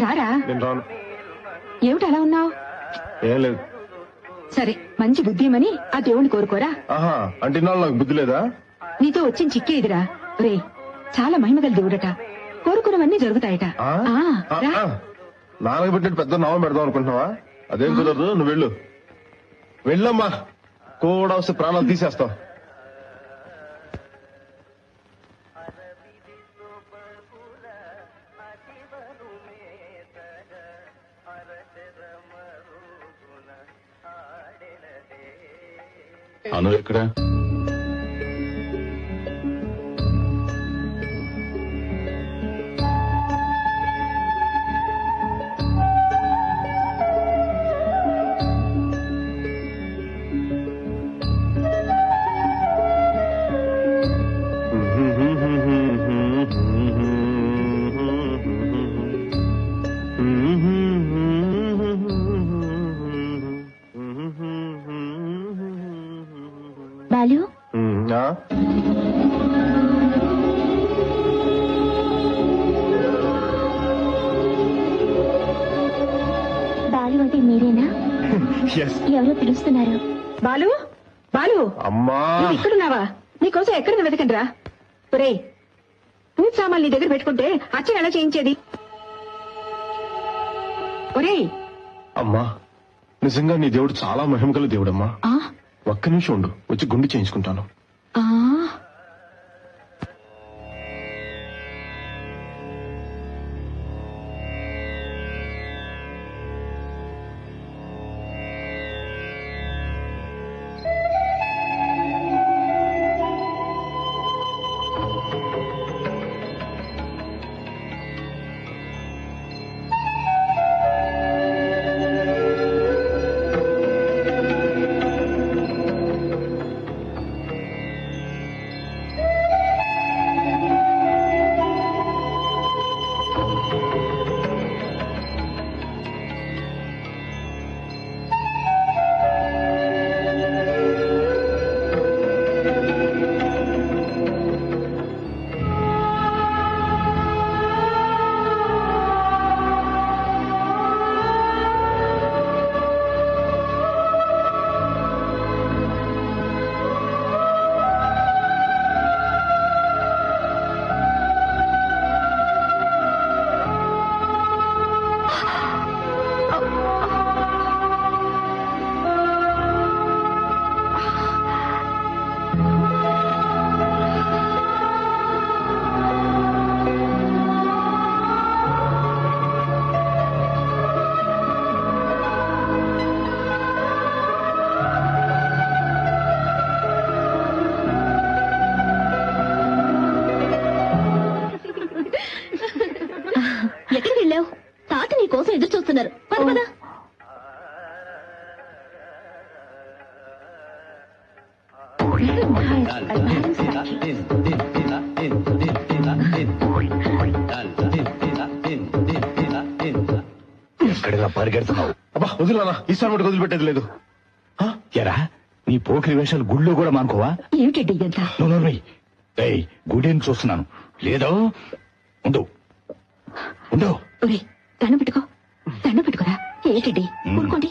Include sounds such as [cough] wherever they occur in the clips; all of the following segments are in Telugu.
రారా? నేను రాను. ఏమిటి అలా ఉన్నావు? ఏం లేదు. సరే మంచి బుద్ధి ఏమని ఆ దేవుణ్ణి కోరుకోరా? ఆహా అంటే ఇన్నాళ్ళు నాకు బుద్ధి లేదా? నీతో వచ్చిన చిక్కే ఇదిరా. రే చాలా మహిమగల దేవుడట. కోరుకున్నవన్నీ జరుగుతాయట. ఆ? ఆ, ఆ, రా. ఆ. నాన్నకు పెద్ద నామం పెడదాం అనుకుంటున్నావా? అదేం కుదరదు నువ్వు వెళ్ళు. వెళ్ళమ్మా. కూడా వస్తే ప్రాణాలు తీసేస్తావు అను ఎక్కడ? ఆ? బాలు అంటే మీరేనా? [laughs] Yes. ఎవరో పిలుస్తున్నారు. బాలు? బాలు? అమ్మా. నువ్వు ఇక్కడున్నావా? నీకోసం ఎక్కడ వెతకండి రా ఒరే పూజ సామాన్లు నీ దగ్గర పెట్టుకుంటే అచ్చం ఎలా చేయించేది? ఒరేయ్. అమ్మా నిజంగా నీ దేవుడు చాలా మహిమగల దేవుడమ్మా. ఆ? ఒక్క నిమిషం ఉండు. వచ్చి గుండు చేయించుకుంటాను. ఆ. పరిగెడుతున్నావు. అబ్బా వదిలేనా ఈసారి మటుకు వదిలిపెట్టేది లేదు. ఆ? ఎరా నీ పోకిరి వేషాలు గుళ్ళో కూడా మానుకోవా? ఏమిటండి ఇదంతా? నువ్వు నోర్మై. ఏయ్ గుడిని చూస్తున్నాను. లేదో? ఉండు. ఉండు. ఒరే దండం పెట్టుకో. దండం పెట్టుకోరా? ఏంటండి. ఊరుకోండి.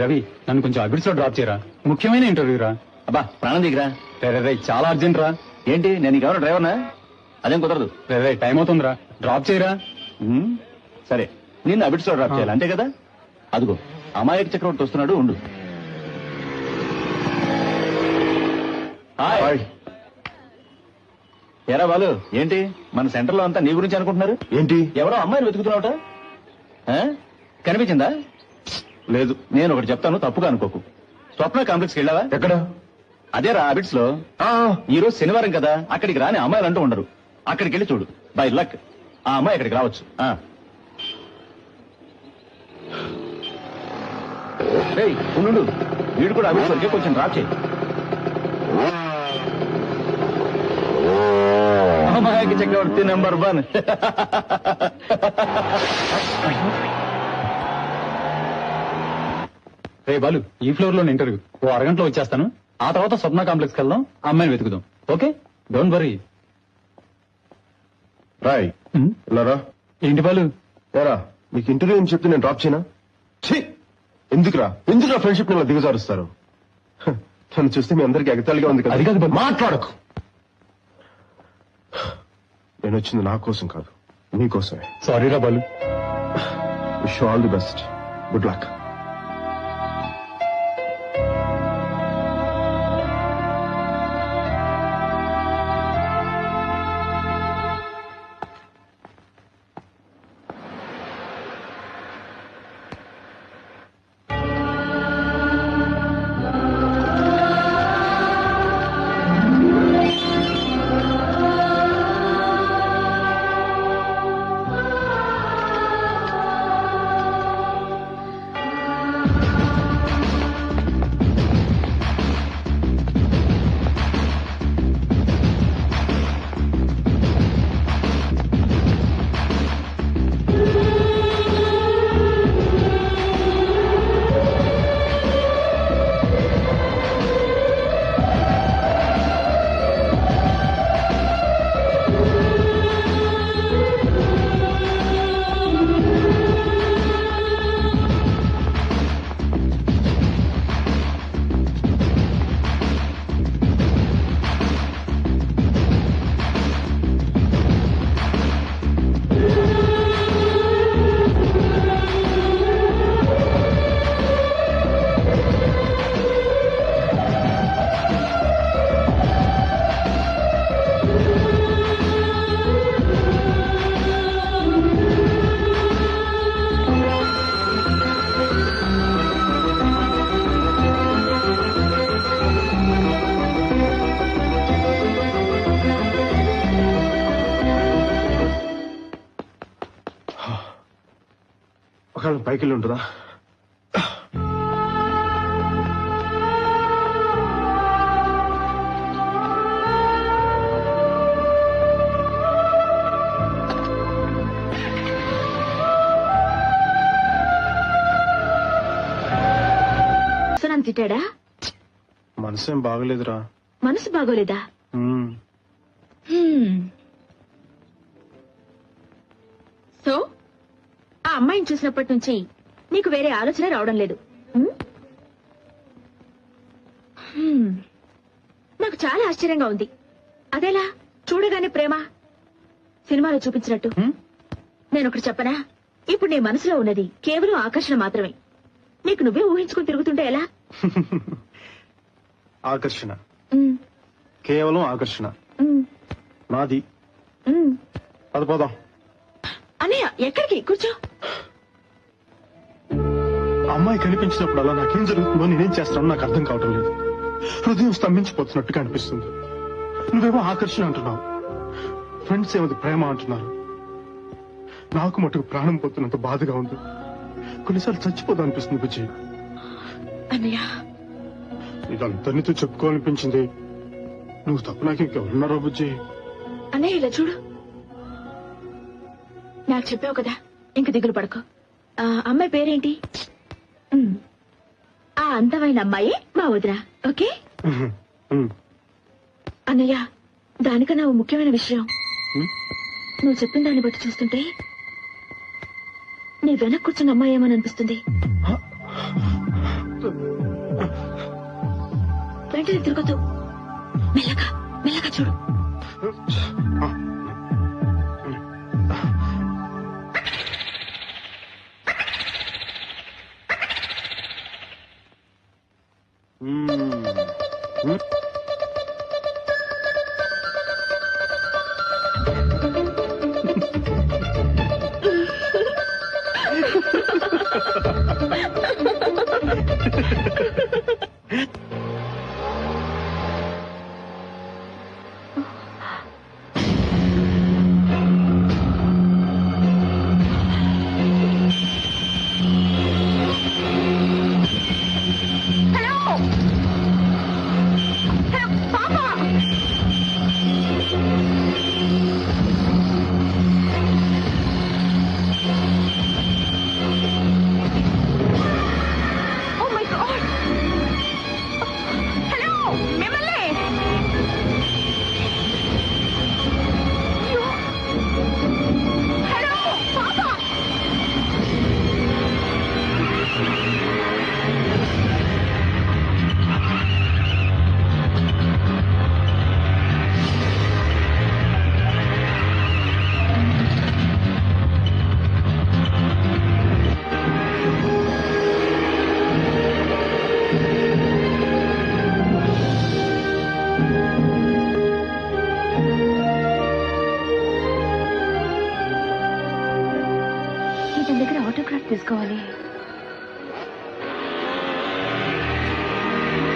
రవి నన్ను కొంచెం అబిడ్స్లో డ్రాప్ చేయరా? ముఖ్యమైన ఇంటర్వ్యూ రా. అబ్బా ప్రాణం దిగరా. రే రే, రే చాలా అర్జెంట్ రా. ఏంటి నేను నీకెవరు డ్రైవర్నా అదేం కుదరదు. రే రే టైం అవుతుందిరా. డ్రాప్ చేయరా. ఉమ్, సరే నిన్ను అబిడ్స్లో డ్రాప్ చేయాలి అంతే కదా? అదిగో అమాయక చక్రవర్తి వస్తున్నాడు ఉండు. హాయ్. ఎరా బాలు ఏంటి? మన సెంటర్లో అంతా నీ గురించి అనుకుంటున్నారు? ఏంటి? ఎవరో అమ్మాయిని వెతుకుతున్నావుట? ఆ? కనిపించిందా? లేదు నేను ఒకటి చెప్తాను తప్పుగా అనుకోకు. స్వప్న కాంప్లెక్స్ వెళ్ళావా? ఎక్కడ? అదే రాబిట్స్లో ఈ రోజు శనివారం కదా అక్కడికి రాని అమ్మాయిలు అంటూ ఉండరు. అక్కడికి వెళ్ళి చూడు బై లక్. ఆ అమ్మాయి అక్కడికి రావచ్చు. ఉండు వీడు కూడా అవి వరకే కొంచెం డ్రాప్ చేయి. Chakravarthi number one. [laughs] రే బాలు ఈ ఫ్లోర్లో ఇంటర్వ్యూ. ఓ అరగంటలో వచ్చేస్తాను. ఆ తర్వాత స్వప్న కాంప్లెక్స్ వెళ్దాం అమ్మాయిని వెతుకుదాం. ఓకే? Don't worry. రాయ్ ఏంటి బాలు? ఏరా మీకు ఇంటర్వ్యూ అని చెప్తే నేను డ్రాప్ చేయనా? ఛీ! ఎందుకురా? ఎందుకురా ఫ్రెండ్షిప్ ఇలా దిగజారుస్తారు? తను చూస్తే మీ అందరికి ఎగతాళిగా ఉంది కదా. అది కాదు బాబు. మాట్లాడకు! నేను వచ్చింది నా కోసం కాదు మీకోసమే సారీ రా Balu. Wish all the best good luck ఒకవేళ పైకి వెళ్ళి ఉంటుందా నన్ను తిట్టాడా? మనసేం బాగలేదురా. మనసు బాగోలేదా. సో ఆ అమ్మాయిని చూసినప్పటి నుంచి నీకు వేరే ఆలోచన రావడం లేదు. నాకు చాలా ఆశ్చర్యంగా ఉంది. అదేలా? చూడగానే ప్రేమ సినిమాలో చూపించినట్టు. నేను ఒకటి చెప్పనా? ఇప్పుడు నీ మనసులో ఉన్నది కేవలం ఆకర్షణ మాత్రమే. నీకు నువ్వే ఊహించుకుని తిరుగుతుంటే ఎలా? [laughs] ఆకర్షణ. కేవలం ఆకర్షణ. నాది. పద పోదాం. అన్నయ్య ఎక్కడికి? కూర్చో. అమ్మాయి కనిపించినప్పుడల్లా నాకేం జరుగుతుందో నేనేం చేస్తానో నాకు అర్థం కావటం లేదు. హృదయం స్తంభించిపోతున్నట్టుగా అనిపిస్తుంది. నువ్వేమో ఆకర్షణ అంటున్నావు. ఫ్రెండ్స్ ఏమది ప్రేమ అంటున్నారు. నాకు మటుకు ప్రాణం పోతున్నంత బాధగా ఉంది. కొన్నిసార్లు చచ్చిపోదా అనిపిస్తుంది బుజ్జి. అన్నయ్య. ఇదంతా నీతో చెప్పుకోవాలనిపించింది. నువ్వు తప్ప నాకు ఇంకెవరున్నారో బుజ్జి? అన్నయ్య ఇలా చూడు. నాకు చెప్పావు కదా ఇంక దిగులు పడకు. ఆ అమ్మాయి పేరేంటి? ఉమ్. ఆ అందమైన అమ్మాయి మా వదిన. ఓకే. అన్నయ్య దానికన్నా ఓ ముఖ్యమైన విషయం. ఉమ్. నువ్వు చెప్పిన దాన్ని బట్టి చూస్తుంటే నీ వెనక్ కూర్చున్న అమ్మాయి ఏమని అనిపిస్తుంది? వెంటనే తిరగద్దు. మెల్లగా మెల్లగా చూడు.